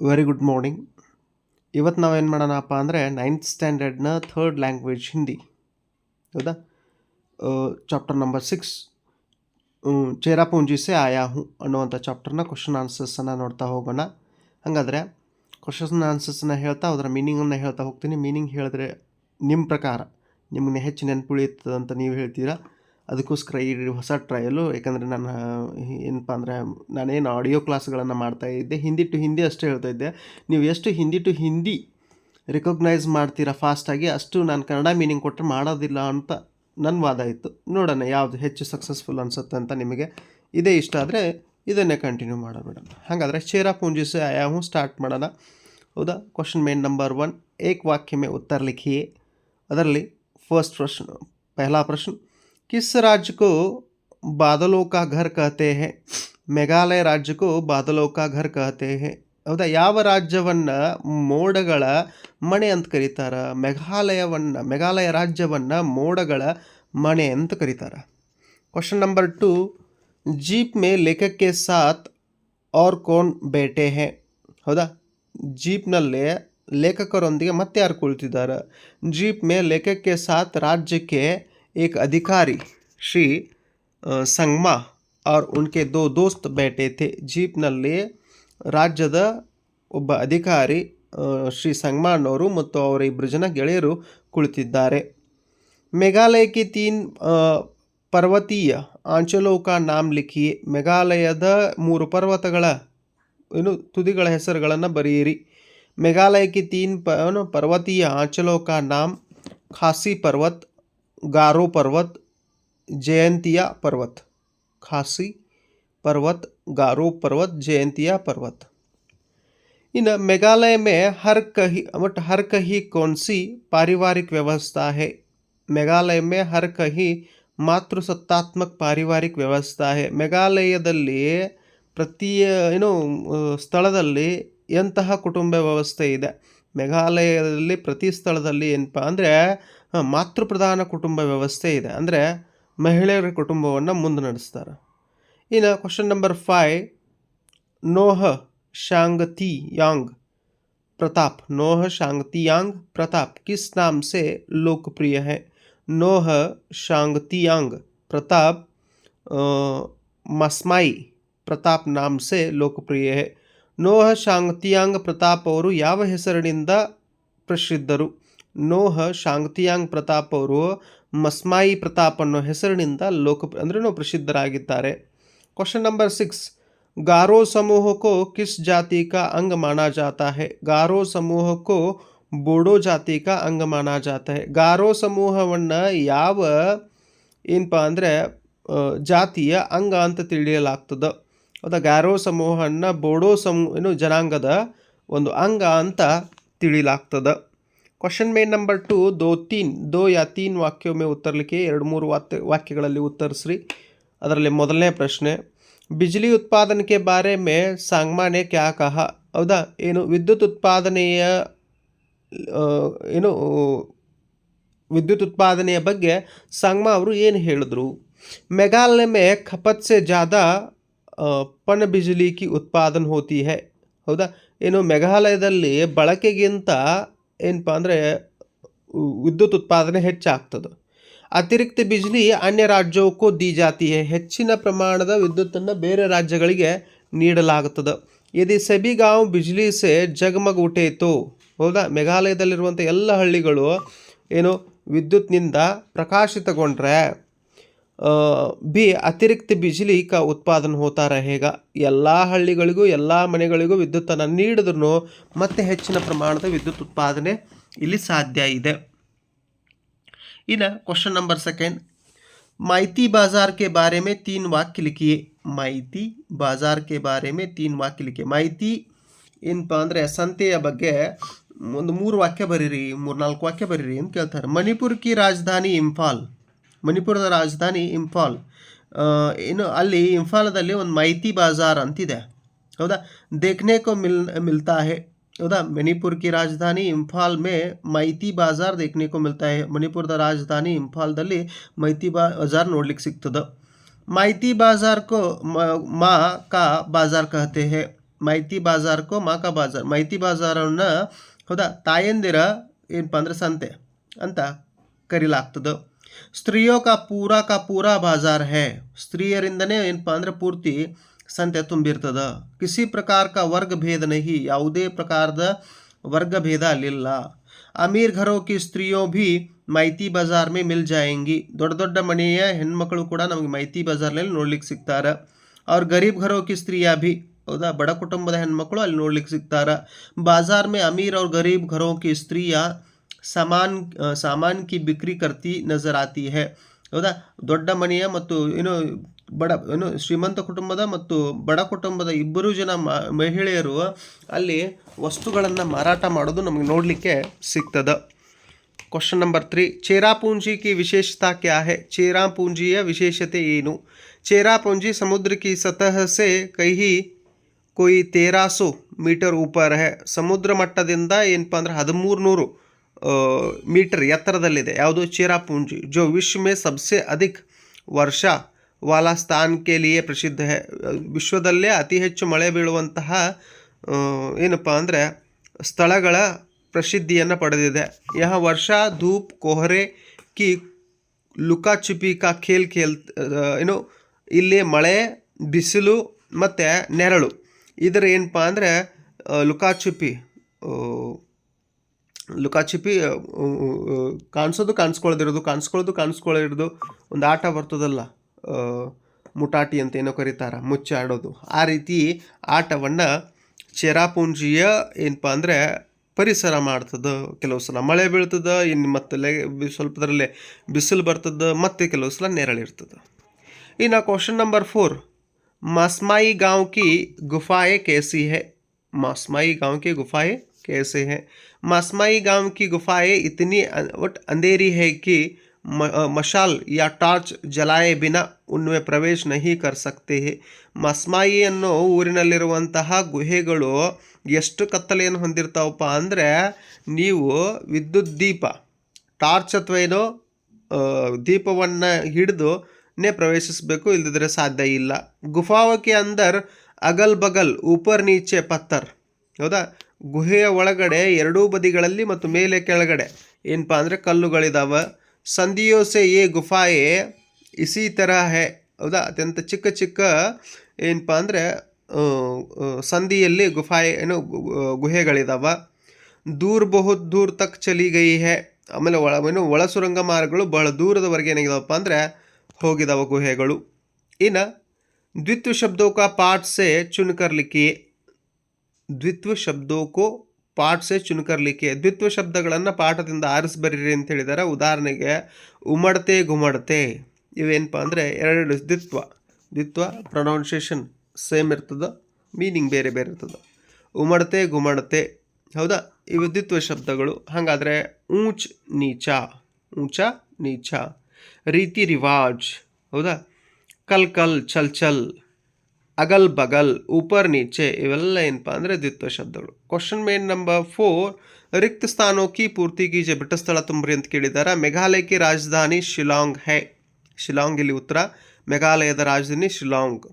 Very good morning ಇವತ್ತು ನಾವೇನು ಮಾಡೋಣಪ್ಪ ಅಂದರೆ ನೈನ್ತ್ ಸ್ಟ್ಯಾಂಡರ್ಡ್ನ ಥರ್ಡ್ ಲ್ಯಾಂಗ್ವೇಜ್ ಹಿಂದಿ. ಹೌದಾ? ಚಾಪ್ಟರ್ ನಂಬರ್ ಸಿಕ್ಸ್ ಚೇರಾ ಪೂಂಜಿಸೆ ಆಯಾ ಹೂ ಅನ್ನುವಂಥ ಚಾಪ್ಟರ್ನ ಕ್ವಶನ್ ಆನ್ಸರ್ಸನ್ನು ನೋಡ್ತಾ ಹೋಗೋಣ. ಹಾಗಾದರೆ ಕ್ವಶನ್ ಆನ್ಸರ್ಸನ್ನು ಹೇಳ್ತಾ ಅದರ ಮೀನಿಂಗನ್ನು ಹೇಳ್ತಾ ಹೋಗ್ತೀನಿ. ಮೀನಿಂಗ್ ಹೇಳಿದ್ರೆ ನಿಮ್ಮ ಪ್ರಕಾರ ನಿಮಗೆ ಹೆಚ್ಚು ನೆನಪುಳಿಯುತ್ತದೆ ಅಂತ ನೀವು ಹೇಳ್ತೀರಾ? ಅದಕ್ಕೋಸ್ಕರ ಈ ಹೊಸ ಟ್ರಯಲು ಯಾಕಂದರೆ ನನ್ನ ಏನಪ್ಪ ಅಂದರೆ, ನಾನೇನು ಆಡಿಯೋ ಕ್ಲಾಸ್ಗಳನ್ನು ಮಾಡ್ತಾಯಿದ್ದೆ ಹಿಂದಿ ಟು ಹಿಂದಿ ಅಷ್ಟೇ ಹೇಳ್ತಾಯಿದ್ದೆ ನೀವು ಎಷ್ಟು ಹಿಂದಿ ಟು ಹಿಂದಿ ರೆಕಗ್ನೈಸ್ ಮಾಡ್ತೀರಾ ಫಾಸ್ಟಾಗಿ ಅಷ್ಟು ನಾನು ಕನ್ನಡ ಮೀನಿಂಗ್ ಕೊಟ್ಟರೆ ಮಾಡೋದಿಲ್ಲ ಅಂತ ನನ್ನ ವಾದ ಇತ್ತು. ನೋಡೋಣ ಯಾವುದು ಹೆಚ್ಚು ಸಕ್ಸಸ್ಫುಲ್ ಅನ್ಸುತ್ತೆ ಅಂತ ನಿಮಗೆ ಇದೇ ಇಷ್ಟ ಆದರೆ ಇದನ್ನೇ ಕಂಟಿನ್ಯೂ ಮಾಡೋಣ ಮೇಡಮ್ ಹಾಗಾದರೆ ಚೇರಾ ಪೂಂಜಿಸಿ ಆಯಾಮು ಸ್ಟಾರ್ಟ್ ಮಾಡೋಣ. ಹೌದಾ? ಕ್ವಶನ್ ಮೇನ್ ನಂಬರ್ ಒನ್ ಏಕ್ ವಾಕ್ಯಮೆ ಉತ್ತರ ಲಿಖಿಯೇ ಅದರಲ್ಲಿ ಫಸ್ಟ್ ಪ್ರಶ್ನೆ, ಪಹಲಾ ಪ್ರಶ್ನೆ. किस राज्य को बादलों का घर कहते हैं ಮೇಘಾಲಯ ರಾಜ್ಯಕ್ಕೂ ಬಾದಲೋ ಕಾ ಘರ್ ಕಹತೆ ಹೇ ಹೌದಾ ಯಾವ ರಾಜ್ಯವನ್ನು ಮೋಡಗಳ ಮಣೆ ಅಂತ ಕರೀತಾರೆ ಮೇಘಾಲಯವನ್ನು ಮೇಘಾಲಯ ರಾಜ್ಯವನ್ನು ಮೋಡಗಳ ಮಣೆ ಅಂತ ಕರೀತಾರೆ ಕ್ವಶನ್ ನಂಬರ್ ಟು ಜೀಪ್ ಮೇ ಲೇಖಕ್ಕೆ ಸಾತ್ और कौन बैठे हैं ಹೌದಾ ಜೀಪ್ನಲ್ಲಿ ಲೇಖಕರೊಂದಿಗೆ ಮತ್ತೆ ಯಾರು ಕುಳಿತಿದ್ದಾರೆ ಜೀಪ್ ಮೇ ಲೇಖಕ್ಕೆ ಸಾತ್ ರಾಜ್ಯಕ್ಕೆ एक अधिकारी श्री अ, ಸಂಗ್ಮಾ और उनके दो दोस्त बैठे थे ಜೀಪ್ನಲ್ಲಿ ರಾಜ್ಯದ ಒಬ್ಬ ಅಧಿಕಾರಿ ಅ, ಶ್ರೀ ಸಂಗ್ಮಾನವರು ಮತ್ತು ಅವರ ಇಬ್ಬರು ಜನ ಗೆಳೆಯರು ಕುಳಿತಿದ್ದಾರೆ ಮೇಘಾಲಯ ಕಿ ತೀನ್ ಅ, ಪರ್ವತೀಯ ಆಂಚಲೋ ಕಾ ನಾಮ್ ಲಿಖಿಯೆ ಮೇಘಾಲಯದ ಮೂರು ಪರ್ವತಗಳ ಏನು ತುದಿಗಳ ಹೆಸರುಗಳನ್ನು ಬರೆಯಿರಿ ಮೇಘಾಲಯ ಕಿ ತೀನ್ ಪ ಏನು ಪರ್ವತೀಯ ಆಂಚಲೋ ಕಾ ನಾಮ್ ಖಾಸಿ ಪರ್ವತ್ गारो पर्वत जयंतिया पर्वत खासी पर्वत गारो पर्वत जयंतिया पर्वत इन मेघालय में हर कहीं बट हर कहीं कौन सी पारिवारिक व्यवस्था है मेघालय में हर कहीं ಮಾತೃಸತ್ತಾತ್ಮಕ ಪಾರಿವಾರಿಕ ವ್ಯವಸ್ಥೆ है ಮೇಘಾಲಯದಲ್ಲಿ ಪ್ರತಿ ಏನು ಆ, ಸ್ಥಳದಲ್ಲಿ ಎಂತಹ ಕುಟುಂಬ ವ್ಯವಸ್ಥೆ ಇದೆ ಮೇಘಾಲಯದಲ್ಲಿ ಪ್ರತಿ ಸ್ಥಳದಲ್ಲಿ ಏನಪ್ಪ ಅಂದರೆ ಮಾತೃಪ್ರಧಾನ ಕುಟುಂಬ ವ್ಯವಸ್ಥೆ ಇದೆ ಅಂದರೆ ಮಹಿಳೆಯರ ಕುಟುಂಬವನ್ನು ಮುಂದೆ ನಡೆಸ್ತಾರೆ ಇನ್ನು question number five Nohsngithiang Pratap नोह शांगतियांग प्रताप किस नाम से लोकप्रिय है नोह शांगतियांग प्रताप अ, ಮಸ್ಮಾಯಿ ಪ್ರತಾಪ್ ನಾಮ್ ಸೆ ಲೋಕಪ್ರಿಯ ಹೇ ನೋಹ ಶಾಂಗ್ತಿಯಾಂಗ್ ಪ್ರತಾಪ್ ಅವರು ಯಾವ ಹೆಸರಿನಿಂದ ಪ್ರಸಿದ್ಧರು? ನೋಹ ಶಾಂಗ್ತಿಯಾಂಗ್ ಪ್ರತಾಪ್ ಅವರು ಮಸ್ಮಾಯಿ ಪ್ರತಾಪ್ ಅನ್ನೋ ಹೆಸರಿನಿಂದ ಲೋಕ ಅಂದ್ರೂ ಪ್ರಸಿದ್ಧರಾಗಿದ್ದಾರೆ. ಕ್ವಶನ್ ನಂಬರ್ ಸಿಕ್ಸ್ ಗಾರೋ ಸಮೂಹಕ್ಕೂ ಕಿಸ್ ಜಾತಿ ಕಾ ಅಂಗ ಮಾನಾ ಜಾತಾ ಹೇ? ಗಾರೋ ಸಮೂಹಕ್ಕೋ ಬೋಡೋ ಜಾತಿ ಕಾ ಅಂಗ ಮಾನಾ ಜಾತಾ ಹೇ? ಗಾರೋ ಸಮೂಹವನ್ನು ಯಾವ ಏನಪ್ಪ ಅಂದರೆ ಜಾತಿಯ ಅಂಗ ಅಂತ ತಿಳಿಯಲಾಗ್ತದೆ. ಹೌದಾ ಗ್ಯಾರೋ ಸಮೂಹವನ್ನು ಬೋಡೋ ಸಮೂಹ ಏನು ಜನಾಂಗದ ಒಂದು ಅಂಗ ಅಂತ ತಿಳಿಲಾಗ್ತದ. ಕ್ವಶನ್ ಮೇನ್ ನಂಬರ್ ಟು ದೋ ತೀನ್, ದೋ ಯಾ ತೀನ್ ವಾಕ್ಯೊಮ್ಮೆ ಉತ್ತರಲಿಕ್ಕೆ ಎರಡು ಮೂರು ವಾತ್ಯ ವಾಕ್ಯಗಳಲ್ಲಿ ಉತ್ತರಿಸ್ರಿ. ಅದರಲ್ಲಿ ಮೊದಲನೇ ಪ್ರಶ್ನೆ, ಬಿಜ್ಲಿ ಉತ್ಪಾದನೆಗೆ ಬಾರೆ ಮೇ ಸಾಂಗ್ಮಾನೆ ಕ್ಯಾ ಕಹ? ಹೌದಾ? ಏನು ವಿದ್ಯುತ್ ಉತ್ಪಾದನೆಯ ಏನು, ವಿದ್ಯುತ್ ಉತ್ಪಾದನೆಯ ಬಗ್ಗೆ ಸಾಂಗ್ಮಾ ಅವರು ಏನು ಹೇಳಿದ್ರು? ಮೇಘಾಲಯ ಮೇ ಖಪತ್ಸೆ अ, ಬಿಜಲಿಕಿ ಬಿಜ್ಲಿ ಕಿ ಉತ್ಪಾದನೆ ಹೋತಿ ಹೈ. ಹೌದಾ? ಏನು ಮೇಘಾಲಯದಲ್ಲಿ ಬಳಕೆಗಿಂತ ಏನಪ್ಪ ಅಂದರೆ ವಿದ್ಯುತ್ ಉತ್ಪಾದನೆ ಹೆಚ್ಚಾಗ್ತದೆ. ಅತಿರಿಕ್ತ ಬಿಜ್ಲಿ ಅನ್ಯ ರಾಜ್ಯಕ್ಕೂ ದಿ ಜಾತಿ ಹೆಚ್ಚಿನ ಪ್ರಮಾಣದ ವಿದ್ಯುತ್ತನ್ನು ಬೇರೆ ರಾಜ್ಯಗಳಿಗೆ ನೀಡಲಾಗುತ್ತದೆ ಯದಿ ಸೆಬಿಗಾಂವ್ ಬಿಜ್ಲಿ ಸೆ ಜಗಮಗ್ ಉಟೇತು ಹೌದಾ? ಮೇಘಾಲಯದಲ್ಲಿರುವಂಥ ಎಲ್ಲ ಹಳ್ಳಿಗಳು ಏನು ವಿದ್ಯುತ್ನಿಂದ ಪ್ರಕಾಶಿತಗೊಂಡ್ರೆ ಬಿ ಅತಿರಿಕ್ತ ಬಿಜ್ಲಿ ಕ ಉತ್ಪಾದನೆ ಹೋತಾ रहेगा ಎಲ್ಲ ಹಳ್ಳಿಗಳಿಗೂ ಎಲ್ಲ ಮನೆಗಳಿಗೂ ವಿದ್ಯುತ್ತನ್ನು ನೀಡಿದ್ರು ಮತ್ತೆ ಹೆಚ್ಚಿನ ಪ್ರಮಾಣದ ವಿದ್ಯುತ್ ಉತ್ಪಾದನೆ ಇಲ್ಲಿ ಸಾಧ್ಯ ಇದೆ ಇನ್ನು ಕ್ವಶನ್ ನಂಬರ್ ಸೆಕೆಂಡ್ माइती बाजार के बारे में तीन वाक्य लिखिए माइती बाजार के बारे में तीन वाक्य लिखिए ಮಾಹಿತಿ ಏನಪ್ಪ ಅಂದರೆ ಸಂತೆಯ ಬಗ್ಗೆ ಒಂದು ಮೂರು ವಾಕ್ಯ ಬರೀರಿ ಮೂರ್ನಾಲ್ಕು ವಾಕ್ಯ ಬರೀರಿ ಅಂತ ಕೇಳ್ತಾರೆ ಮಣಿಪುರ್ ಕಿ ರಾಜಧಾನಿ ಇಂಫಾಲ್ ಮಣಿಪುರದ ರಾಜಧಾನಿ ಇಂಫಾಲ್. ಏನು ಅಲ್ಲಿ ಇಂಫಾಲದಲ್ಲಿ ಒಂದು ಮೈತಿ ಬಾಜಾರ್ ಅಂತಿದೆ. ಹೌದಾ? ದೇಖನೇಕೋ ಮಿಲ್ ಮಿಲ್ತಾ ಹೇ ಹೌದಾ? ಮಣಿಪುರ್ ಕಿ ರಾಜಧಾನಿ ಇಂಫಾಲ್ ಮೇ ಮೈತಿ ಬಾಜಾರ್ ದೇಖನೇಕೋ ಮಿಲ್ತಾ ಹೇ ಮಣಿಪುರದ ರಾಜಧಾನಿ ಇಂಫಾಲ್ದಲ್ಲಿ ಮೈತಿ ಬಾಜಾರ್ ನೋಡ್ಲಿಕ್ಕೆ ಸಿಗ್ತದೆ. ಮೈತಿ ಬಾಜಾರ್ಕೋ ಮಾ ಕಾ ಬಾಜಾರ್ ಕಹತೆ ಹೇ. ಮಾಹಿತಿ ಬಾಜಾರ್ಕೋ ಮಾ ಕಾ ಬಾಜಾರ್. ಮೈತಿ ಬಾಜಾರನ್ನು, ಹೌದಾ? ತಾಯಂದಿರ ಏನಪ್ಪ ಅಂದ್ರೆ ಸಂತೆ ಅಂತ ಕರೀಲಾಗ್ತದೆ. ಸ್ತ್ರೀಯೋ ಕಾ ಪೂರಾ ಕಾ ಪೂರಾ ಬಾಜಾರ್ ಹೇ ಸ್ತ್ರೀಯರಿಂದನೇ ಏನಪ್ಪ ಅಂದ್ರೆ ಪೂರ್ತಿ ಸಂತೆ ತುಂಬಿರ್ತದ ಕಿಸಿ ಪ್ರಕಾರ ಕಾ ವರ್ಗ ಭೇದ ನಹಿ ಯಾವುದೇ ಪ್ರಕಾರದ ವರ್ಗ ಭೇದ ಅಲ್ಲಿಲ್ಲ ಅಮೀರ್ ಘರೋ ಕಿ ಸ್ತ್ರೀಯೋ ಭಿ ಮೈತಿ ಬಜಾರ್ ಮೇ ಮಿಲ್ ಜಾಯಂಗಿ ದೊಡ್ಡ ದೊಡ್ಡ ಮನೆಯ ಹೆಣ್ಮಕ್ಳು ಕೂಡ ನಮಗೆ ಮೈತಿ ಬಜಾರ್ನಲ್ಲಿ ನೋಡ್ಲಿಕ್ಕೆ ಸಿಗ್ತಾರೆ ಅವ್ರ ಗರೀಬ್ ಘರೋ ಕಿ ಸ್ತ್ರೀಯ ಭಿ ಹೌದಾ ಬಡ ಕುಟುಂಬದ ಹೆಣ್ಮಕ್ಳು ಅಲ್ಲಿ ನೋಡ್ಲಿಕ್ಕೆ ಸಿಗ್ತಾರ ಬಾಜಾರ್ ಮೇ ಅಮೀರ್ और गरीब घरों की स्त्रियां ಸಾಮಾನ್ ಸಾಮಾನ್ ಕಿ ಬಿಕ್ರಿ ಕರ್ತಿ ನಜರ್ ಆತಿ ಹೇ. ಹೌದಾ? ದೊಡ್ಡ ಮನೆಯ ಮತ್ತು ಏನು ಬಡ ಏನು ಶ್ರೀಮಂತ ಕುಟುಂಬದ ಮತ್ತು ಬಡ ಕುಟುಂಬದ ಇಬ್ಬರು ಜನ ಮಹಿಳೆಯರು ಅಲ್ಲಿ ವಸ್ತುಗಳನ್ನು ಮಾರಾಟ ಮಾಡೋದು ನಮಗೆ ನೋಡಲಿಕ್ಕೆ ಸಿಗ್ತದೆ. ಕ್ವಶನ್ ನಂಬರ್ ತ್ರೀ ಚೇರಾಪೂಂಜಿ ಕಿ ವಿಶೇಷತಾ ಕ್ಯಾ ಹೇ? ಚೇರಾಪೂಂಜಿಯ ವಿಶೇಷತೆ ಏನು? ಚೇರಾಪೂಂಜಿ ಸಮುದ್ರ ಕಿ ಸತಹ ಸೆ ಕೈಹಿ ಕೊಯಿ ತೇರಾಸು ಮೀಟರ್ ಉಪರ್ ಹೇ. ಸಮುದ್ರ ಮಟ್ಟದಿಂದ ಏನಪ್ಪ ಅಂದ್ರೆ ಹದಿಮೂರು ನೂರು ಮೀಟರ್ ಎತ್ತರದಲ್ಲಿದೆ. ಯಾವುದು ಚೇರಾಪೂಂಜಿ. ಜೋ ವಿಶ್ವ ಮೇ ಸಬ್ಸೆ ಅಧಿಕ ವರ್ಷ ವಾಲಾ ಸ್ಥಾನ್ ಕೆ ಪ್ರಸಿದ್ಧ है ವಿಶ್ವದಲ್ಲೇ ಅತಿ ಹೆಚ್ಚು ಮಳೆ ಬೀಳುವಂತಹ ಏನಪ್ಪ ಅಂದರೆ ಸ್ಥಳಗಳ ಪ್ರಸಿದ್ಧಿಯನ್ನು ಪಡೆದಿದೆ. ಯಹ ವರ್ಷ ಧೂಪ್, ಕೊಹರೆ ಕಿ ಲುಕಾ ಚುಪಿ ಕಾ ಖೇಲ್ ಖೇಲ್ ಏನು, ಇಲ್ಲಿ ಮಳೆ, ಬಿಸಿಲು ಮತ್ತು ನೆರಳು. ಇದರ ಏನಪ್ಪ ಅಂದರೆ ಲುಕಾಚುಪಿ ಲುಕಾಚಿಪಿ ಕಾಣಿಸೋದು ಕಾಣಿಸ್ಕೊಳ್ದಿರೋದು ಕಾಣಿಸ್ಕೊಳ್ಳೋದು ಕಾಣಿಸ್ಕೊಳ್ಳಿರೋದು ಒಂದು ಆಟ ಬರ್ತದಲ್ಲ ಮುಟಾಟಿ ಅಂತ ಏನೋ ಕರೀತಾರೆ ಮುಚ್ಚಾಡೋದು ಆ ರೀತಿ ಆಟವನ್ನು ಚೆರಾಪುಂಜಿಯ ಏನಪ್ಪ ಅಂದರೆ ಪರಿಸರ ಮಾಡ್ತದೆ ಕೆಲವು ಸಲ. ಮಳೆ ಬೀಳ್ತದೆ ಇನ್ನು ಮತ್ತು ಲೆ ಸ್ವಲ್ಪದರಲ್ಲೇ ಬಿಸಿಲು ಬರ್ತದೆ, ಮತ್ತು ಕೆಲವು ಸಲ ನೆರಳಿರ್ತದೆ ಇನ್ನು ಕ್ವಶನ್ ನಂಬರ್ ಫೋರ್ ಮಾಸ್ಮಾಯಿ ಗಾಂವ್ ಕಿ ಗುಫಾಯೆ ಕೇಸಿ ಹೇ, ಮಾಸ್ಮಾಯಿ ಗಾಂವ್ ಕಿ ಗುಫಾಯೆ कैसे हैं मासमाई गांव की गुफाएं इतनी अ- वट अंधेरी है कि म- अ, मशाल या ಟಾರ್ಚ್ ಜಲಾಯೆ ಬಿನಾ ಉನ್ಮೆ ಪ್ರವೇಶ ನಹಿ ಕರ್ ಸಕ್ತೆ ಹೇ ಮಸ್ಮಾಯಿ ಅನ್ನೋ ಊರಿನಲ್ಲಿರುವಂತಹ ಗುಹೆಗಳು ಎಷ್ಟು ಕತ್ತಲೆಯನ್ನು ಹೊಂದಿರ್ತಾವಪ್ಪ ಅಂದರೆ ನೀವು ವಿದ್ಯುತ್ ದೀಪ ಟಾರ್ಚ್ ಅಥವಾ ಏನೋ ದೀಪವನ್ನು ಹಿಡಿದು ನೇ ಪ್ರವೇಶಿಸಬೇಕು ಇಲ್ಲದಿದ್ರೆ ಸಾಧ್ಯ ಇಲ್ಲ ಗುಫಾವಕ್ಕೆ ಅಂದರ್ ಅಗಲ್ ಬಗಲ್ ಊಪರ್ ನೀಚೆ ಪತ್ತರ್ ಹೌದಾ ಗುಹೆಯ ಒಳಗಡೆ ಎರಡೂ ಬದಿಗಳಲ್ಲಿ ಮತ್ತು ಮೇಲೆ ಕೆಳಗಡೆ. ಏನಪ್ಪ ಅಂದರೆ ಕಲ್ಲುಗಳಿದಾವೆ. ಸಂಧಿಯೋಸೆ ಎ ಗುಫಾಯೆ, ಇಸಿ ಥರ ಹೇ. ಹೌದಾ? ಅತ್ಯಂತ ಚಿಕ್ಕ ಚಿಕ್ಕ ಏನಪ್ಪ ಅಂದರೆ ಸಂಧಿಯಲ್ಲಿ ಗುಫಾಯೆ ಏನು ಗುಹೆಗಳಿದಾವೆ. ದೂರ ಬಹು ದೂರ ತಕ್ ಚಲಿ ಗೈ ಹೇ. ಆಮೇಲೆ ಒಳ, ಏನು ಒಳ ಸುರಂಗ ಮಾರ್ಗಗಳು ಬಹಳ ದೂರದವರೆಗೆ ಏನಾಗಿದಾವಪ್ಪ ಅಂದರೆ ಹೋಗಿದಾವ ಗುಹೆಗಳು. ಇನ್ನು ದ್ವಿತ್ವ ಶಬ್ದೋಕ ಪಾಟ್ಸೆ ಸೆ ದ್ವಿತ್ವ ಶಬ್ದಕ್ಕೂ ಪಾಠ್ಸೆ ಪಾಠ ಸೆ ಚುನ್ಕರ್ ಲಿಖಿಯೆ ದ್ವಿತ್ವ ಶಬ್ದಗಳನ್ನು ಪಾಠದಿಂದ ಆರಿಸಿ ಬರೀರಿ ಅಂತ ಹೇಳಿದ್ದಾರೆ ಉದಾಹರಣೆಗೆ, ಉಮಡತೆ ಗುಮಡತೆ. ಇವೇನಪ್ಪ ಅಂದರೆ ಎರಡು ದ್ವಿತ್ವ. ದ್ವಿತ್ವ ಪ್ರೊನೌನ್ಸಿಯೇಷನ್ ಸೇಮ್ ಇರ್ತದೆ ಮೀನಿಂಗ್ ಬೇರೆ ಬೇರೆ ಇರ್ತದೆ. ಉಮಡತೆ ಗುಮಡತೆ. ಹೌದಾ? ಇವು ದ್ವಿತ್ವ ಶಬ್ದಗಳು. ಹಾಗಾದರೆ ಊಂಚ್ ನೀಚ. ಊಂಚ ನೀಚ. ರೀತಿ ರಿವಾಜ್. ಹೌದಾ? ಕಲ್ ಕಲ್ ಚಲ್ ಚಲ್ ಅಗಲ್ ಬಗಲ್, ಉಪರ್ ನೀಚೆ ಇವೆಲ್ಲ ಏನಪ್ಪ ಅಂದರೆ ದ್ವಿತ್ವ ಶಬ್ದಗಳು. ಕ್ವಶನ್ ಮೇನ್ ನಂಬರ್ ಫೋರ್ ರಿಕ್ತ ಸ್ಥಾನೋಕಿ ಪೂರ್ತಿ ಗೀಜೆ ಬಿಟ್ಟ ಸ್ಥಳ ತುಂಬ್ರಿ ಅಂತ ಕೇಳಿದ್ದಾರೆ ಮೇಘಾಲಯಕ್ಕೆ ರಾಜಧಾನಿ ಶಿಲಾಂಗ್ ಹೇ. ಶಿಲಾಂಗ್ ಇಲ್ಲಿ ಉತ್ತರ. ಮೇಘಾಲಯದ ರಾಜಧಾನಿ ಶಿಲಾಂಗ್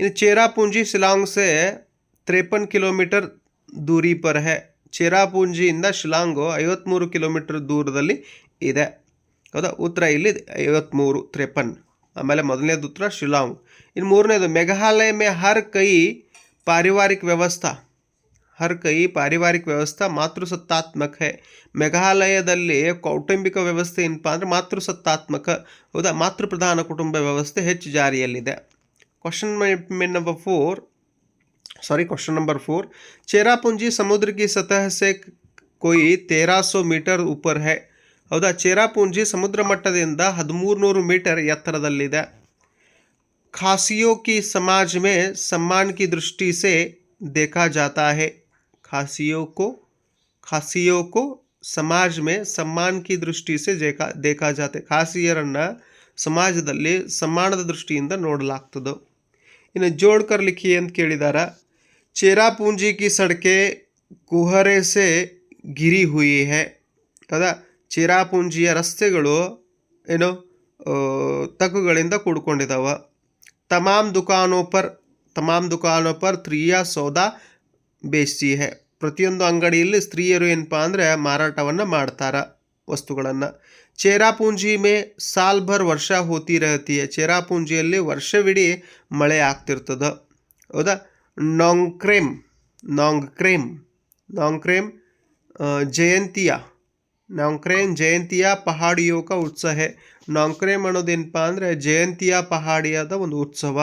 ಇನ್ನು ಚೇರಾಪುಂಜಿ ಶಿಲಾಂಗ್ ಸೆ ತ್ರೇಪನ್ ಕಿಲೋಮೀಟರ್ ದೂರಿ ಪರ್ ಹೇ. ಚೇರಾಪುಂಜಿಯಿಂದ ಶಿಲಾಂಗು ಐವತ್ತ್ಮೂರು ಕಿಲೋಮೀಟರ್ ದೂರದಲ್ಲಿ ಇದೆ. ಹೌದಾ? ಉತ್ತರ ಇಲ್ಲಿ ಐವತ್ತ್ಮೂರು ತ್ರೇಪನ್. ಆಮೇಲೆ ಮೊದಲನೇದು ಉತ್ತರ ಶಿಲಾಂಗ್ ಇನ್ನು ಮೂರನೇದು ಮೇಘಾಲಯ ಮೇ ಹರ್ ಕೈ ಪಾರಿವಾರಿಕ ವ್ಯವಸ್ಥಾ ಹರ್ ಕೈ ಪಾರಿವಾರಿಕ ವ್ಯವಸ್ಥಾ ಮಾತೃಸತ್ತಾತ್ಮಕ ಹೇ ಮೇಘಾಲಯದಲ್ಲಿ ಕೌಟುಂಬಿಕ ವ್ಯವಸ್ಥೆ ಏನಪ್ಪ ಅಂದರೆ ಮಾತೃಸತ್ತಾತ್ಮಕ ಹೌದಾ ಮಾತೃಪ್ರಧಾನ ಕುಟುಂಬ ವ್ಯವಸ್ಥೆ ಹೆಚ್ಚು ಜಾರಿಯಲ್ಲಿದೆ question main number four sorry question number four Cherrapunji समुद्र की सतह से कोई तेरह सौ मीटर ऊपर है ಹೌದಾ ಚೇರಾಪುಂಜಿ ಸಮುದ್ರ ಮಟ್ಟದಿಂದ ಹದಿಮೂರು ನೂರು ಮೀಟರ್ ಎತ್ತರದಲ್ಲಿದೆ खासियों की समाज में सम्मान की दृष्टि से देखा जाता है खासियों को खासियों को ಸಮಾಜ ಮೇ ಸಮ್ಮಾನ್ ಕಿ ದೃಷ್ಟಿ ಸೆ ದೇಖಾ ದೇಖಾ ಜಾತೆ ಖಾಸಿಯರನ್ನು ಸಮಾಜದಲ್ಲಿ ಸಮ್ಮಾನದ ದೃಷ್ಟಿಯಿಂದ ನೋಡಲಾಗ್ತದೆ ಇನ್ನು ಜೋಡ್ಕರ್ ಲಿಖಿ ಅಂತ ಕೇಳಿದಾರ ಚೇರಾಪೂಂಜಿ ಕಿ ಸಡಕೆ ಕುಹರೆ ಸೆ ಗಿರಿ ಹುಯಿ ಹೇ ಹೌದಾ ಚೇರಾಪೂಂಜಿಯ ರಸ್ತೆಗಳು ಏನು ತಗ್ಗುಗಳಿಂದ ಕೂಡ್ಕೊಂಡಿದ್ದಾವೆ ತಮಾಮ್ ದುಕಾನೋ ಪರ್ ತಮಾಮ್ ದುಕಾನೋ ಪರ್ ತ್ರಿಯಾ ಸೌದಾ ಬೇಸಿ ಹೇ ಪ್ರತಿಯೊಂದು ಅಂಗಡಿಯಲ್ಲಿ ಸ್ತ್ರೀಯರು ಏನಪ್ಪ ಅಂದರೆ ಮಾರಾಟವನ್ನು ಮಾಡ್ತಾರ ವಸ್ತುಗಳನ್ನು. ಚೇರಾಪೂಂಜಿ ಮೇ ಸಾಲ್ ಭರ್ ವರ್ಷ ಹೋತಿ ರಹತಿ ಹೈ ಚೇರಾಪೂಂಜಿಯಲ್ಲಿ ವರ್ಷವಿಡೀ ಮಳೆ ಆಗ್ತಿರ್ತದ. ಹೌದಾ? ನಾಂಗ್ಕ್ರೇಮ್ ನಾಂಗ್ ಕ್ರೇಮ್ ಜಯಂತಿಯ. ನಾಂಕ್ರೇಮ್ ಜಯಂತಿಯ ಪಹಾಡಿಯೋ ಕ ಉತ್ಸವ ಹೇ ನಾಂಕ್ರೇಮ್ ಅನ್ನೋದೇನಪ್ಪ ಅಂದರೆ ಜಯಂತಿಯ ಪಹಾಡಿಯಾದ ಒಂದು ಉತ್ಸವ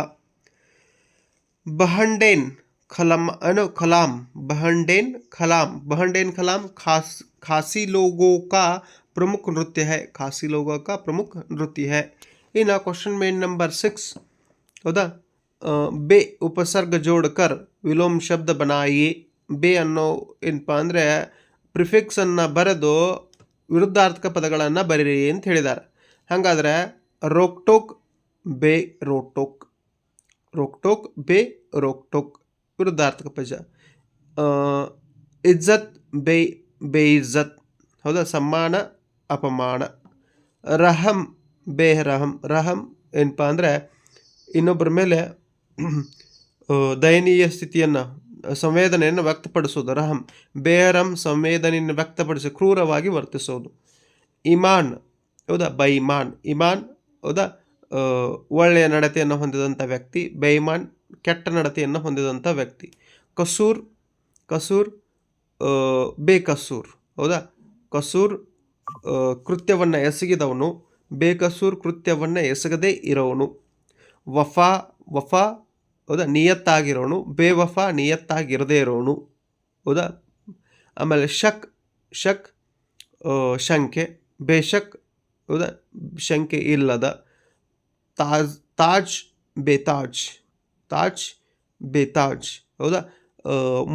ಬಹಂಡೇನ್ खलम अनो खलाम बहंडेन खलाम बहंडेन खलाम खास खासी लोगों का प्रमुख नृत्य है खासी लोगों का प्रमुख नृत्य है इन क्वेश्चन में नंबर सिक्स ಹೌದಾ ಆ, ಬೆ ಉಪಸರ್ಗ ಜೋಡ್ಕರ್ ವಿಲೋಮ್ ಶಬ್ದ ಬನಾಯಿ ಬೆ ಅನ್ನೋ ಏನಪ್ಪ ಅಂದರೆ ಪ್ರಿಫಿಕ್ಸನ್ನು ಬರೆದು ವಿರುದ್ಧಾರ್ಥಕ ಪದಗಳನ್ನು ಬರೀರಿ ಅಂತ ಹೇಳಿದ್ದಾರೆ ಹಾಗಾದರೆ ರೋಕ್ಟೋಕ್ ಬೇ ರೋಟೋಕ್ ರೋಕ್ಟೋಕ್ ಬೆ ರೋಕ್ಟೋಕ್ ವಿರುದ್ಧಾರ್ಥಕ ಪದ ಇಜ್ಜತ್ ಇಜ್ಜತ್ ಬೇ ಇಜ್ಜತ್ ಹೌದಾ? ಸಮ್ಮಾನ, ಅಪಮಾನ. ರಹಮ್ ರಹಂ ರಹಮ್ ಏನಪ್ಪ ಅಂದರೆ ಇನ್ನೊಬ್ಬರ ಮೇಲೆ ದಯನೀಯ ಸ್ಥಿತಿಯನ್ನು ಸಂವೇದನೆಯನ್ನು ವ್ಯಕ್ತಪಡಿಸೋದು ರಹಂ, ಬೇರಂ ಸಂವೇದನೆಯನ್ನು ವ್ಯಕ್ತಪಡಿಸಿ ಕ್ರೂರವಾಗಿ ವರ್ತಿಸೋದು ಇಮಾನ್, ಹೌದಾ? ಬೈಮಾನ್. ಇಮಾನ್, ಹೌದಾ? ಒಳ್ಳೆಯ ನಡತೆಯನ್ನು ಹೊಂದಿದಂಥ ವ್ಯಕ್ತಿ. ಬೈಮಾನ್, ಕೆಟ್ಟ ನಡತೆಯನ್ನು ಹೊಂದಿದಂಥ ವ್ಯಕ್ತಿ. ಕಸೂರ್ ಕಸೂರ್ ಬೇಕಸೂರ್, ಹೌದಾ? ಕಸೂರ್ ಕೃತ್ಯವನ್ನು ಎಸಗಿದವನು. ಬೇಕಸೂರ್ ಕೃತ್ಯವನ್ನು ಎಸಗದೇ ಇರೋವನು. ವಫಾ ವಫಾ ಹೌದಾ ನಿಯತ್ತಾಗಿರೋನು, ಬೇವಫಾ ನಿಯತ್ತಾಗಿರದೇ ಇರೋನು ಹೌದಾ ಆಮೇಲೆ ಶಕ್ ಶಕ್ ಶಂಕೆ, ಬೇಶಕ್ ಹೌದಾ ಶಂಕೆ ಇಲ್ಲದ, ತಾಜ್ ತಾಜ್, ಬೇತಾಜ್ ತಾಜ್, ಬೇತಾಜ್ ಹೌದಾ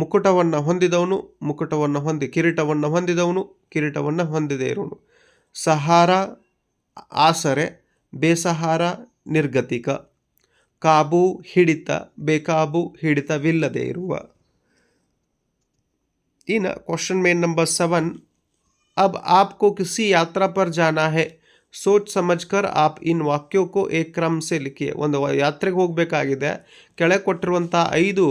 ಮುಕುಟವನ್ನು ಹೊಂದಿದವನು, ಮುಕುಟವನ್ನು ಹೊಂದಿ, ಕಿರೀಟವನ್ನು ಹೊಂದಿದವನು, ಕಿರೀಟವನ್ನು ಹೊಂದಿದೇ ಇರೋನು. ಸಹಾರ, ಆಸರೆ, ಬೇಸಹಾರ, ನಿರ್ಗತಿಕ. ಕಾಬು ಹಿಡಿತ ಬೇಕಾಬು ಹಿಡಿತವಿಲ್ಲದೆ ಇರುವ ಇನ್ನು ಕ್ವಶನ್ ಮೇನ್ ನಂಬರ್ सेवन अब आपको किसी यात्रा पर जाना है ಸೋಚ್ ಸಮಜ್ಕರ್ ಆಪ್ ಇನ್ ವಾಕ್ಯೋ ಕೋ ಏಕ್ ಕ್ರಮ್ ಸೆ ಲಿಖಿಯೆ ಒಂದು ವ- ಯಾತ್ರೆಗೆ ಹೋಗಬೇಕಾಗಿದೆ ಕೆಳಗೆ ಕೊಟ್ಟಿರುವಂಥ ಐದು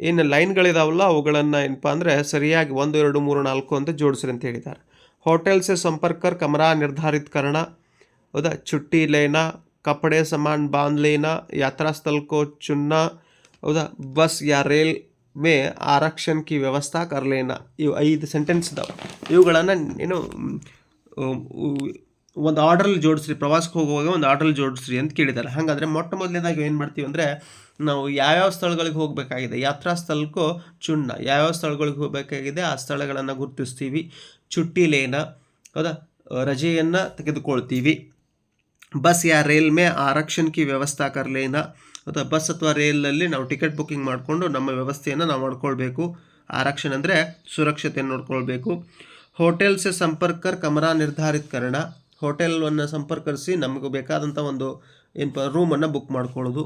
ಏನು ಲೈನ್ಗಳಿದಾವಲ್ಲ ಅವುಗಳನ್ನು ಏನಪ್ಪ ಅಂದರೆ ಸರಿಯಾಗಿ ಒಂದು ಎರಡು ಮೂರು ನಾಲ್ಕು ಅಂತ ಜೋಡಿಸ್ರಿ ಅಂತ ಹೇಳಿದ್ದಾರೆ ಹೋಟೆಲ್ से संपर्क कर कमरा निर्धारित करना ಹೌದಾ छुट्टी लेना कपड़े सामान बांध लेना यात्रा स्थल को चुनना ಹೌದಾ ಬಸ್ ಯಾ ರೇಲ್ ಮೇ ಆರಕ್ಷಣ್ ಕಿ ವ್ಯವಸ್ಥಾ ಕರ್ ಲೇನಾ ಇವು ಐದು ಸೆಂಟೆನ್ಸ್ ಇದಾವೆ ಇವುಗಳನ್ನು ಏನು ಮ್, ಉ- ಒಂದು ಆರ್ಡ್ರಲ್ಲಿ ಜೋಡಿಸ್ರಿ ಪ್ರವಾಸಕ್ಕೆ ಹೋಗುವಾಗ ಒಂದು ಆರ್ಡ್ರಲ್ಲಿ ಜೋಡಿಸ್ರಿ ಅಂತ ಕೇಳಿದ್ದಾರೆ ಹಾಗಾದರೆ ಮೊಟ್ಟ ಮೊದಲನೇದಾಗಿ ಏನು ಮಾಡ್ತೀವಿ ಅಂದರೆ ನಾವು ಯಾವ್ಯಾವ ಸ್ಥಳಗಳಿಗೆ ಹೋಗಬೇಕಾಗಿದೆ ಯಾತ್ರಾ ಸ್ಥಳಕ್ಕೂ ಚುನ್ನ ಯಾವ್ಯಾವ ಸ್ಥಳಗಳಿಗೆ ಹೋಗಬೇಕಾಗಿದೆ ಆ ಸ್ಥಳಗಳನ್ನು ಗುರುತಿಸ್ತೀವಿ ಚುಟ್ಟಿ ಲೇನ ಹೌದಾ ರಜೆಯನ್ನು ತೆಗೆದುಕೊಳ್ತೀವಿ ಬಸ್ ಯಾ ರೈಲ್ ಮೇ ಆರಕ್ಷಣ್ ಕಿ ವ್ಯವಸ್ಥಾ ಕರ್ಲೇನ ಅಥವಾ ಬಸ್ ಅಥವಾ ರೈಲಲ್ಲಿ ನಾವು ಟಿಕೆಟ್ ಬುಕ್ಕಿಂಗ್ ಮಾಡಿಕೊಂಡು ನಮ್ಮ ವ್ಯವಸ್ಥೆಯನ್ನು ನಾವು ಮಾಡ್ಕೊಳ್ಬೇಕು. ಆರಕ್ಷಣ ಅಂದರೆ ಸುರಕ್ಷತೆ ನೋಡ್ಕೊಳ್ಬೇಕು. ಹೋಟೆಲ್ ಸೆ ಸಂಪರ್ಕರ್ ಕಮರಾ ನಿರ್ಧಾರಿತ ಕರಣ. ಹೋಟೆಲನ್ನು ಸಂಪರ್ಕಿಸಿ ನಮಗೆ ಬೇಕಾದಂಥ ಒಂದು ಏನಪ್ಪ ರೂಮನ್ನು ಬುಕ್ ಮಾಡ್ಕೊಳ್ಳೋದು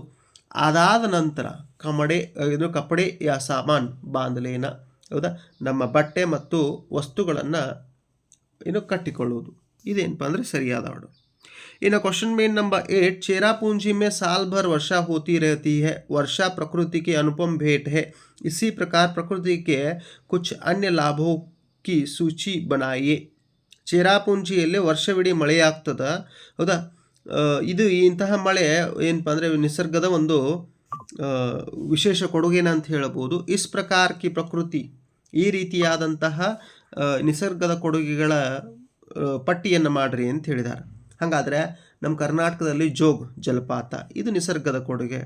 ಅದಾದ ನಂತರ ಕಮಡೆ, ಇದು ಕಪಡೆ ಯಾ ಸಾಮಾನ್ ಬಾಂಧಲೇನ ಹೌದಾ? ನಮ್ಮ ಬಟ್ಟೆ ಮತ್ತು ವಸ್ತುಗಳನ್ನು, ಏನು ಕಟ್ಟಿಕೊಳ್ಳುವುದು. ಇದೇನಪ್ಪ ಅಂದರೆ ಸರಿಯಾದ ಆರ್ಡರ್ ಇನ್ನು क्वेश्चन में नंबर एट चेरापूंजी में साल भर वर्षा होती रहती है वर्षा प्रकृति की अनुपम भेंट है इसी प्रकार प्रकृति के कुछ अन्य लाभों की सूची बनाइए ಚೇರಾಪುಂಜಿಯಲ್ಲಿ ವರ್ಷವಿಡೀ ಮಳೆಯಾಗ್ತದ ಹೌದಾ ಆ, ಇದು ಇಂತಹ ಮಳೆ ಏನಪ್ಪ ಅಂದರೆ ನಿಸರ್ಗದ ಒಂದು ಆ, ವಿಶೇಷ ಕೊಡುಗೆನ ಅಂತ ಹೇಳಬಹುದು ಇಸ್ ಪ್ರಕಾರ ಕಿ ಪ್ರಕೃತಿ ಈ ರೀತಿಯಾದಂತಹ ಆ, ನಿಸರ್ಗದ ಕೊಡುಗೆಗಳ ಪಟ್ಟಿಯನ್ನು ಮಾಡ್ರಿ ಅಂತ ಹೇಳಿದ್ದಾರೆ ಹಾಗಾದರೆ ನಮ್ಮ ಕರ್ನಾಟಕದಲ್ಲಿ ಜೋಗ್, ಜಲಪಾತ, ಇದು ನಿಸರ್ಗದ ಕೊಡುಗೆ.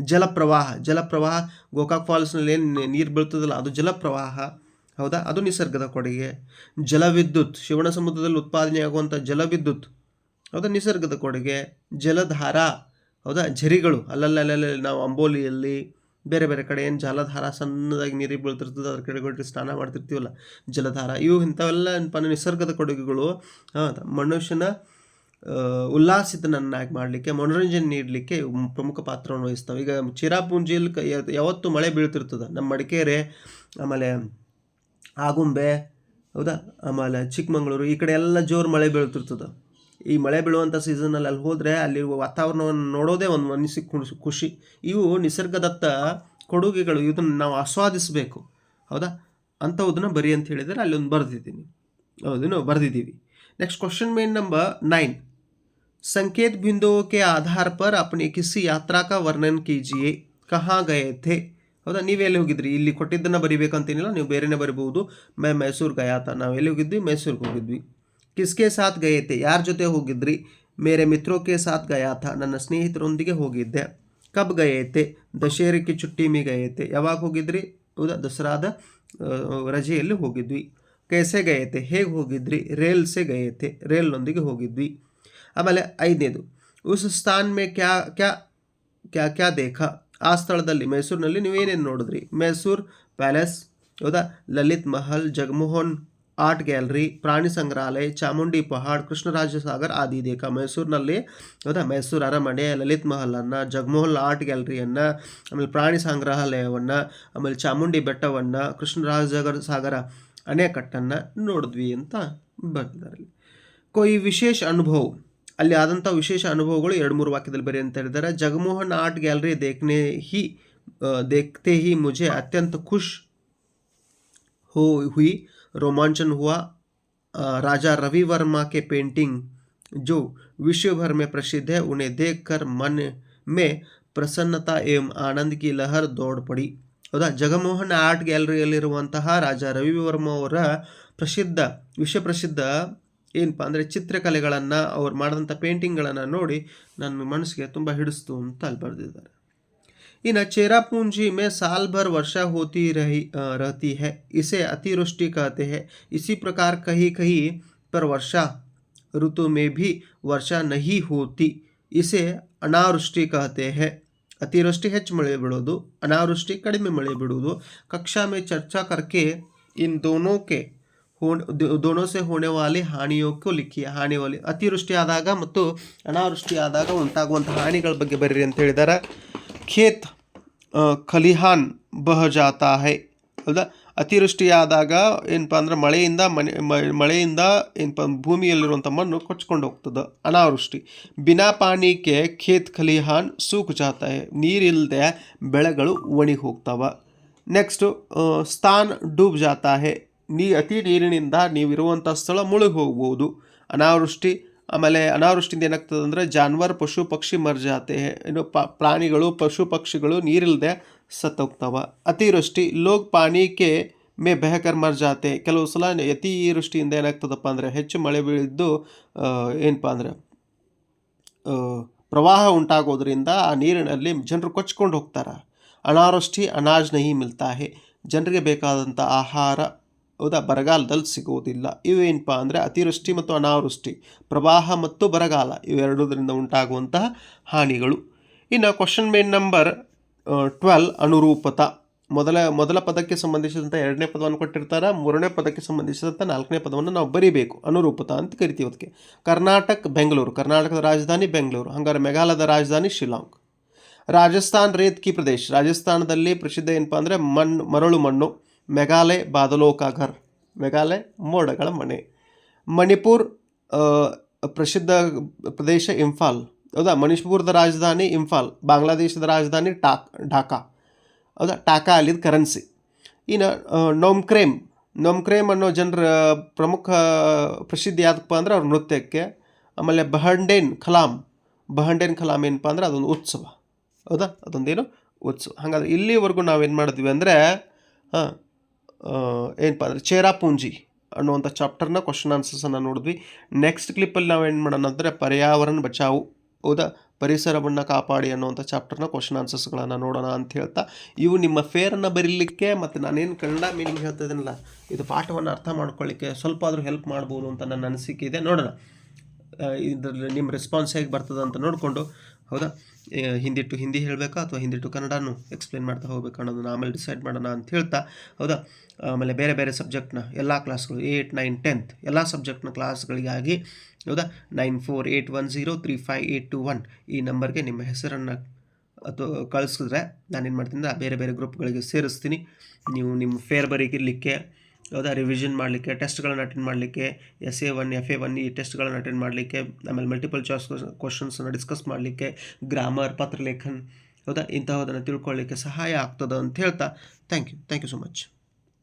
ಜಲಪ್ರವಾಹ ಜಲಪ್ರವಾಹ ಗೋಕಾಕ್ ಫಾಲ್ಸ್ನಲ್ಲಿ ಏನು ನೀರು ಬೀಳ್ತದಲ್ಲ, ಅದು ಜಲಪ್ರವಾಹ. ಹೌದಾ? ಅದು ನಿಸರ್ಗದ ಕೊಡುಗೆ. ಜಲವಿದ್ಯುತ್, ಶಿವನ ಸಮುದ್ರದಲ್ಲಿ ಉತ್ಪಾದನೆಯಾಗುವಂಥ ಜಲವಿದ್ಯುತ್, ಹೌದಾ? ನಿಸರ್ಗದ ಕೊಡುಗೆ. ಜಲಧಾರ, ಹೌದಾ? ಝರಿಗಳು ಅಲ್ಲಲ್ಲಲ್ಲಿ ನಾವು ಅಂಬೋಲಿಯಲ್ಲಿ ಬೇರೆ ಬೇರೆ ಕಡೆ ಏನು ಜಲಧಾರ ಸಣ್ಣದಾಗಿ ನೀರಿಗೆ ಬೀಳ್ತಿರ್ತದೆ, ಅದ್ರ ಕಡೆಗೆ ಸ್ನಾನ ಮಾಡ್ತಿರ್ತೀವಲ್ಲ, ಜಲಧಾರ. ಇವು ಇಂಥವೆಲ್ಲ ಏನಪ್ಪ ನಿಸರ್ಗದ ಕೊಡುಗೆಗಳು. ಮನುಷ್ಯನ ಉಲ್ಲಾಸಿತನನ್ನಾಗಿ ಮಾಡಲಿಕ್ಕೆ, ಮನೋರಂಜನೆ ನೀಡಲಿಕ್ಕೆ ಪ್ರಮುಖ ಪಾತ್ರವನ್ನು ವಹಿಸ್ತವೆ. ಈಗ ಚಿರಾಪುಂಜಿಯಲ್ಲಿ ಯಾವತ್ತೂ ಮಳೆ ಬೀಳ್ತಿರ್ತದೆ. ನಮ್ಮ ಮಡಿಕೇರಿ, ಆಮೇಲೆ ಆಗುಂಬೆ, ಹೌದಾ? ಆಮೇಲೆ ಚಿಕ್ಕಮಗಳೂರು, ಈ ಕಡೆ ಎಲ್ಲ ಜೋರು ಮಳೆ ಬೀಳ್ತಿರ್ತದೆ. ಈ ಮಳೆ ಬೀಳುವಂಥ ಸೀಸನಲ್ಲಿ ಅಲ್ಲಿ ಹೋದರೆ ಅಲ್ಲಿರುವ ವಾತಾವರಣವನ್ನು ನೋಡೋದೇ ಒಂದು ಮನಸ್ಸಿಗೆ ಖುಷಿ. ಇವು ನಿಸರ್ಗದತ್ತ ಕೊಡುಗೆಗಳು. ಇದನ್ನು ನಾವು ಆಸ್ವಾದಿಸಬೇಕು. ಹೌದಾ? ಅಂಥವುದನ್ನು ಬರಿ ಅಂತ ಹೇಳಿದರೆ ಅಲ್ಲಿ ಒಂದು ಬರೆದಿದ್ದೀನಿ. ಹೌದೇನು ಬರೆದಿದ್ದೀವಿ नेक्स्ट क्वेश्चन में नंबर नाइन संकेत बिंदुओं के आधार पर अपनी किसी यात्रा का वर्णन कीजिए कहाँ गए थे ಹೌದಾ ನೀವೆಲ್ಲಿ ಹೋಗಿದ್ರಿ ಇಲ್ಲಿ ಕೊಟ್ಟಿದ್ದನ್ನು ಬರಿಬೇಕಂತೇನಿಲ್ಲ ನೀವು ಬೇರೆನೇ ಬರಿಬಹುದು ಮೈ ಮೈಸೂರು ಗಯಾತ ನಾವು ಎಲ್ಲಿ ಹೋಗಿದ್ವಿ ಮೈಸೂರಿಗೆ ಹೋಗಿದ್ವಿ ಕಿಸ್ಕೆ ಸಾಥ್ ಗಯತೆ ಯಾರ ಜೊತೆ ಹೋಗಿದ್ರಿ ಮೇರೆ ಮಿತ್ರೋ ಕೆ ಸಾಥ್ ಗಯಾತ ನನ್ನ ಸ್ನೇಹಿತರೊಂದಿಗೆ ಹೋಗಿದ್ದೆ ಕಬ್ ಗಯೇತೆ ದಶೇರಿ ಕಿ ಚುಟ್ಟಿ ಮಿ ಗಯೇತೆ ಯಾವಾಗ ಹೋಗಿದ್ರಿ ಹೌದಾ ದಸರಾದ ಆ, ರಜೆಯಲ್ಲಿ ಹೋಗಿದ್ವಿ ಕೈಸೆ ಗಯತೆ, ಹೇಗೆ ಹೋಗಿದ್ರಿ? ರೇಲ್ಸೆ ಗಯತೆ, ರೇಲ್ನೊಂದಿಗೆ ಹೋಗಿದ್ವಿ. ಆಮೇಲೆ ಐದನೇದು, ಉಸ್ ಸ್ಥಾನ್ ಮೇ ಕ್ಯಾ ಕ್ಯಾ ಕ್ಯಾ ಕ್ಯಾ ದೇಖ? ಆ ಸ್ಥಳದಲ್ಲಿ ಮೈಸೂರಿನಲ್ಲಿ ನೀವು ಏನೇನು ನೋಡಿದ್ರಿ? ಮೈಸೂರು ಪ್ಯಾಲೇಸ್, ಹೌದಾ? ಲಲಿತ್ ಮಹಲ್, ಜಗಮೋಹನ್ ಆರ್ಟ್ ಗ್ಯಾಲರಿ, ಪ್ರಾಣಿ ಸಂಗ್ರಹಾಲಯ, ಚಾಮುಂಡಿ ಪಹಾಡ್ ಕೃಷ್ಣರಾಜ ಸಾಗರ್ ಆದಿ ದೇಖ. ಮೈಸೂರಿನಲ್ಲಿ, ಹೌದಾ? ಮೈಸೂರು ಅರಮನೆ, ಲಲಿತ್ ಮಹಲನ್ನು, ಜಗಮೋಹನ್ ಆರ್ಟ್ ಗ್ಯಾಲರಿಯನ್ನು, ಆಮೇಲೆ ಪ್ರಾಣಿ ಸಂಗ್ರಹಾಲಯವನ್ನು, ಆಮೇಲೆ ಚಾಮುಂಡಿ ಬೆಟ್ಟವನ್ನು ಕೃಷ್ಣರಾಜ ಸಾಗರ ಅಣೆಕಟ್ಟನ್ನು ನೋಡಿದ್ವಿ ಅಂತ ಬರ್ತಿದ್ದಾರೆ ಇಲ್ಲಿ ಕೊಯ್ ವಿಶೇಷ ಅನುಭವ ಅಲ್ಲಿ ಆದಂಥ ವಿಶೇಷ ಅನುಭವಗಳು ಎರಡು ಮೂರು ವಾಕ್ಯದಲ್ಲಿ ಬರಿ ಅಂತ ಹೇಳಿದ್ದಾರೆ ಜಗಮೋಹನ್ ಆರ್ಟ್ ಗ್ಯಾಲರಿ देखने ही अ, देखते ही मुझे अत्यंत खुश हो हुई रोमांचन हुआ अ, राजा रवि वर्मा के पेंटिंग जो विश्व भर में प्रसिद्ध है उन्हें देखकर मन में प्रसन्नता एवं आनंद की लहर दौड़ पड़ी ಹೌದಾ ಜಗಮೋಹನ್ ಆರ್ಟ್ ಗ್ಯಾಲರಿಯಲ್ಲಿರುವಂತಹ ರಾಜ ರವಿವರ್ಮ ಅವರ ಪ್ರಸಿದ್ಧ ವಿಶ್ವಪ್ರಸಿದ್ಧ ಏನಪ್ಪ ಅಂದರೆ ಚಿತ್ರಕಲೆಗಳನ್ನು ಅವ್ರು ಮಾಡಿದಂಥ ಪೇಂಟಿಂಗ್ಗಳನ್ನು ನೋಡಿ ನನ್ನ ಮನಸ್ಸಿಗೆ ತುಂಬ ಹಿಡಿಸ್ತು ಅಂತ ಅಲ್ಲಿ ಬರೆದಿದ್ದಾರೆ ಇನ್ನು चेरापूंजी में साल भर वर्षा होती रही अ, रहती है इसे अतिवृष्टि कहते हैं इसी प्रकार कहीं कहीं पर वर्षा ऋतु में भी वर्षा नहीं होती इसे अनावृष्टि कहते हैं ಅತಿವೃಷ್ಟಿ ಹೆಚ್ಚು ಮಳೆ ಬೀಳೋದು ಅನಾವೃಷ್ಟಿ ಕಡಿಮೆ ಮಳೆ ಬಿಡೋದು ಕಕ್ಷಾ ಮೇ ಚರ್ಚಾ ಕರ್ಕೆ ಇನ್ ದೋನೋ ಕೆ ದೋನೋ ಸೆ ಹೋಣೆ ವಾಲಿ ಹಾನಿಯೋಕ್ಕೂ ಲಿಕ್ಕಿ ಹಾನಿ ವಾಲಿ ಅತಿವೃಷ್ಟಿ ಆದಾಗ ಮತ್ತು ಅನಾವೃಷ್ಟಿ ಆದಾಗ ಉಂಟಾಗುವಂಥ ಹಾನಿಗಳ ಬಗ್ಗೆ ಬರ್ರಿ ಅಂತ ಹೇಳಿದ್ದಾರೆ ಖೇತ್ ಖಲಿಹಾನ್ ಬಹ ಜಾತಾ ಹೈ, ಹೌದಾ? ಅತಿವೃಷ್ಟಿ ಆದಾಗ ಏನಪ್ಪ ಅಂದ್ರೆ ಮಳೆಯಿಂದ ಮನೆ ಮಳೆಯಿಂದ ಏನಪ್ಪ ಭೂಮಿಯಲ್ಲಿರುವಂಥ ಮಣ್ಣು ಕೊಚ್ಕೊಂಡು ಹೋಗ್ತದೆ ಅನಾವೃಷ್ಟಿ. ಬಿನಾ ಪಾನಿಕೆ ಖೇತ್ ಖಲಿಹಾನ್, ಸೂಕು ಜಾತಾಯ ನೀರಿಲ್ಲದೆ ಬೆಳೆಗಳು ಒಣಗಿ ಹೋಗ್ತಾವ ನೆಕ್ಸ್ಟು ಸ್ಥಾನ್ ಡೂಬ್ ಜಾತಾ ಹೇ ನೀ, ಅತಿ ನೀರಿನಿಂದ ನೀವಿರುವಂಥ ಸ್ಥಳ ಮುಳುಗಿ ಹೋಗ್ಬೋದು ಅನಾವೃಷ್ಟಿ, ಆಮೇಲೆ ಅನಾವೃಷ್ಟಿಯಿಂದ ಏನಾಗ್ತದೆ ಅಂದರೆ ಜಾನುವಾರು ಪಶು ಪಕ್ಷಿ ಮರ್ಜಾತೆ ಏನು ಪ್ರಾಣಿಗಳು, ಪಶು ಪಕ್ಷಿಗಳು ನೀರಿಲ್ಲದೆ ಸತ್ತೋಗ್ತಾವ. ಅತಿವೃಷ್ಟಿ ಲೋಕ್ ಪಾನಿಕೆ ಮೇ ಬೆಹಕರ್ ಮರ್ ಜಾತೆ. ಕೆಲವು ಸಲ ಅತಿವೃಷ್ಟಿಯಿಂದ ಏನಾಗ್ತದಪ್ಪ ಅಂದರೆ ಹೆಚ್ಚು ಮಳೆ ಬೀಳಿದ್ದು ಏನಪ್ಪ ಅಂದರೆ ಪ್ರವಾಹ ಉಂಟಾಗೋದ್ರಿಂದ ಆ ನೀರಿನಲ್ಲಿ ಜನರು ಕೊಚ್ಕೊಂಡು ಹೋಗ್ತಾರೆ. ಅನಾವೃಷ್ಟಿ, ಅನಾಜ್ ನಹಿ ಮಿಲ್ತಾ ಹೇ ಜನರಿಗೆ ಬೇಕಾದಂಥ ಆಹಾರ ಹೌದಾ ಬರಗಾಲದಲ್ಲಿ ಸಿಗುವುದಿಲ್ಲ. ಇವೇನಪ್ಪ ಅಂದರೆ ಅತಿವೃಷ್ಟಿ ಮತ್ತು ಅನಾವೃಷ್ಟಿ, ಪ್ರವಾಹ ಮತ್ತು ಬರಗಾಲ ಇವೆರಡರಿಂದ ಉಂಟಾಗುವಂತಹ ಹಾನಿಗಳು. ಇನ್ನು ಕ್ವಶನ್ ಮೇನ್ ನಂಬರ್ ಟ್ವೆಲ್ ಅನುರೂಪತ. ಮೊದಲ ಮೊದಲ ಪದಕ್ಕೆ ಸಂಬಂಧಿಸಿದಂಥ ಎರಡನೇ ಪದವನ್ನು ಕೊಟ್ಟಿರ್ತಾರೆ, ಮೂರನೇ ಪದಕ್ಕೆ ಸಂಬಂಧಿಸಿದಂಥ ನಾಲ್ಕನೇ ಪದವನ್ನು ನಾವು ಬರೀಬೇಕು, ಅನುರೂಪತ ಅಂತ ಕರಿತೀವಿ ಅದಕ್ಕೆ. ಕರ್ನಾಟಕ, ಬೆಂಗಳೂರು, ಕರ್ನಾಟಕದ ರಾಜಧಾನಿ ಬೆಂಗಳೂರು, ಹಂಗಾರೆ ಮೇಘಾಲಯದ ರಾಜಧಾನಿ ಶಿಲಾಂಗ್ ರಾಜಸ್ಥಾನ್ ರೇತ್ಕಿ ಪ್ರದೇಶ್, ರಾಜಸ್ಥಾನದಲ್ಲಿ ಪ್ರಸಿದ್ಧ ಏನಪ್ಪ ಅಂದರೆ ಮಣ್ಣು ಮರಳು ಮಣ್ಣು, ಮೇಘಾಲಯ ಬಾದಲೋಕಾಘರ್, ಮೆಘಾಲಯ ಘರ್ ಮೇಘಾಲಯ ಮೋಡಗಳ ಮನೆ ಮಣಿಪುರ್ ಪ್ರಸಿದ್ಧ ಪ್ರದೇಶ ಇಂಫಾಲ್. ಹೌದಾ? ಮಣಿಪುರದ ರಾಜಧಾನಿ ಇಂಫಾಲ್, ಬಾಂಗ್ಲಾದೇಶದ ರಾಜಧಾನಿ ಟಾಕ್, ಢಾಕಾ. ಹೌದಾ? ಟಾಕಾ ಅಲ್ಲಿದ್ದ ಕರೆನ್ಸಿ ಇನ್ನು ನೋಮ್ಕ್ರೇಮ್ ನೊಮ್ಕ್ರೇಮ್ ಅನ್ನೋ ಜನರ ಪ್ರಮುಖ ಪ್ರಸಿದ್ಧಿ ಯಾವುದಪ್ಪ ಅಂದ್ರೆ ಅವ್ರ ನೃತ್ಯಕ್ಕೆ ಆಮೇಲೆ ಬಹಂಡೇನ್ ಖಲಾಮ್ ಬಹಂಡೇನ್ ಖಲಾಮ್ ಏನಪ್ಪ ಅಂದ್ರೆ ಅದೊಂದು ಉತ್ಸವ. ಹೌದಾ? ಅದೊಂದೇನು ಉತ್ಸವ. ಹಾಗಾದ್ರೆ ಇಲ್ಲಿವರೆಗೂ ನಾವೇನು ಮಾಡಿದ್ವಿ ಅಂದರೆ ಹಾಂ ಏನಪ್ಪ ಅಂದರೆ ಚೇರಾಪೂಂಜಿ ಅನ್ನುವಂಥ ಚಾಪ್ಟರ್ನ ಕ್ವಶನ್ ಆನ್ಸರ್ಸನ್ನು ನೋಡಿದ್ವಿ. ನೆಕ್ಸ್ಟ್ ಕ್ಲಿಪ್ಪಲ್ಲಿ ನಾವು ಏನು ಮಾಡೋಣ ಅಂದರೆ ಪರ್ಯಾವರಣ ಬಚಾವು. ಹೌದಾ ಪರಿಸರವನ್ನು ಕಾಪಾಡಿ ಅನ್ನುವಂಥ ಚಾಪ್ಟರ್ನ ಕ್ವಶನ್ ಆನ್ಸರ್ಸ್ಗಳನ್ನು ನೋಡೋಣ ಅಂತ ಹೇಳ್ತಾ, ಇವು ನಿಮ್ಮ ಫೇರನ್ನು ಬರೀಲಿಕ್ಕೆ ಮತ್ತು ನಾನೇನು ಕನ್ನಡ ಮೀನಿಂಗ್ ಹೇಳ್ತಾ ಇದ್ದೀನಲ್ಲ, ಇದು ಪಾಠವನ್ನು ಅರ್ಥ ಮಾಡ್ಕೊಳ್ಳಿಕ್ಕೆ ಸ್ವಲ್ಪ ಆದರೂ ಹೆಲ್ಪ್ ಮಾಡ್ಬೋದು ಅಂತ ನನ್ನ ಅನಿಸಿಕೆ ಇದೆ. ನೋಡೋಣ. ಇದರಲ್ಲಿ ನಿಮ್ಮ ರೆಸ್ಪಾನ್ಸ್ ಹೇಗೆ ಬರ್ತದೆ ಅಂತ ನೋಡಿಕೊಂಡು, ಹೌದಾ? ಹಿಂದಿ ಟು ಹಿಂದಿ ಹೇಳಬೇಕಾ ಅಥವಾ ಹಿಂದಿ ಟು ಕನ್ನಡನೂ ಎಕ್ಸ್ಪ್ಲೇನ್ ಮಾಡ್ತಾ ಹೋಗ್ಬೇಕು ಅನ್ನೋದನ್ನ ಆಮೇಲೆ ಡಿಸೈಡ್ ಮಾಡೋಣ ಅಂತ ಹೇಳ್ತಾ, ಹೌದಾ? ಆಮೇಲೆ ಬೇರೆ ಬೇರೆ ಸಬ್ಜೆಕ್ಟ್ನ ಎಲ್ಲ ಕ್ಲಾಸ್ಗಳು ಏಯ್ಟ್ ನೈನ್ ಟೆಂತ್ ಎಲ್ಲ ಸಬ್ಜೆಕ್ಟ್ನ ಕ್ಲಾಸ್ಗಳಿಗಾಗಿ ಹೌದಾ? Nine four eight one zero three five eight two one ಈ ನಂಬರ್ಗೆ ನಿಮ್ಮ ಹೆಸರನ್ನು ಅಥವಾ ಕಳಿಸಿದ್ರೆ ನಾನೇನು ಮಾಡ್ತೀನಿ ಬೇರೆ ಬೇರೆ ಗ್ರೂಪ್ಗಳಿಗೆ ಸೇರಿಸ್ತೀನಿ. ನೀವು ನಿಮ್ಮ ಫೇರ್ ಬರೀಲಿಕ್ಕೆ ಹೌದಾ? ರಿವಿಷನ್ ಮಾಡಲಿಕ್ಕೆ ಟೆಸ್ಟ್ಗಳನ್ನು ಅಟೆಂಡ್ ಮಾಡಲಿಕ್ಕೆ S A one F A one ಈ ಟೆಸ್ಟ್ಗಳನ್ನು ಅಟೆಂಡ್ ಮಾಡಲಿಕ್ಕೆ, ಆಮೇಲೆ ಮಲ್ಟಿಪಲ್ ಚಾಯ್ಸ್ ಕ್ವಶನ್ಸನ್ನು ಡಿಸ್ಕಸ್ ಮಾಡಲಿಕ್ಕೆ ಗ್ರಾಮರ್ ಪತ್ರಲೇಖನ್, ಹೌದಾ? ಇಂತಹದನ್ನು ತಿಳ್ಕೊಳ್ಳಿಕ್ಕೆ ಸಹಾಯ ಆಗ್ತದೆ ಅಂತ ಹೇಳ್ತಾ thank you thank you so much